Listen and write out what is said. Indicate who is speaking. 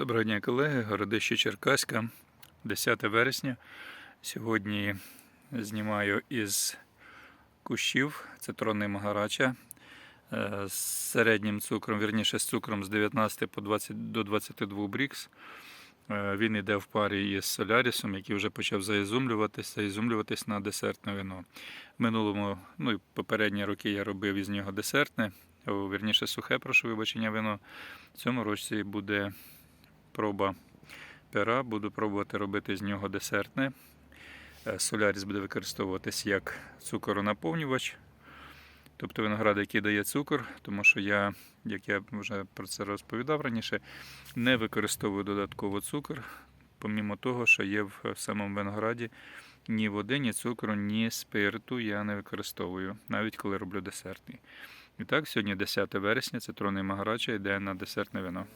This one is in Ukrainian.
Speaker 1: Доброго дня, колеги. Городище Черкаська, 10 вересня. Сьогодні знімаю із кущів цитронний магарача е, з середнім цукром, вірніше з цукром з 19 по 20 до 22 брікс. Е, Він йде в парі із солярісом, який вже почав заізумлюватися, заізумлюватись на десертне вино. Минулому, ну і попередні роки я робив із нього десертне, вірніше сухе, прошу вибачення, вино. В цьому році буде проба пера. Буду пробувати робити з нього десертне. Е, Соляріс буде використовуватись як цукоронаповнювач, тобто виноград, який дає цукор, тому що я, як я вже про це розповідав раніше, не використовую додатково цукор, помімо того, що є в самому винограді ні води, ні цукру, ні спирту я не використовую, навіть коли роблю десертний. І так, сьогодні 10 вересня, цитронний магарача йде на десертне вино.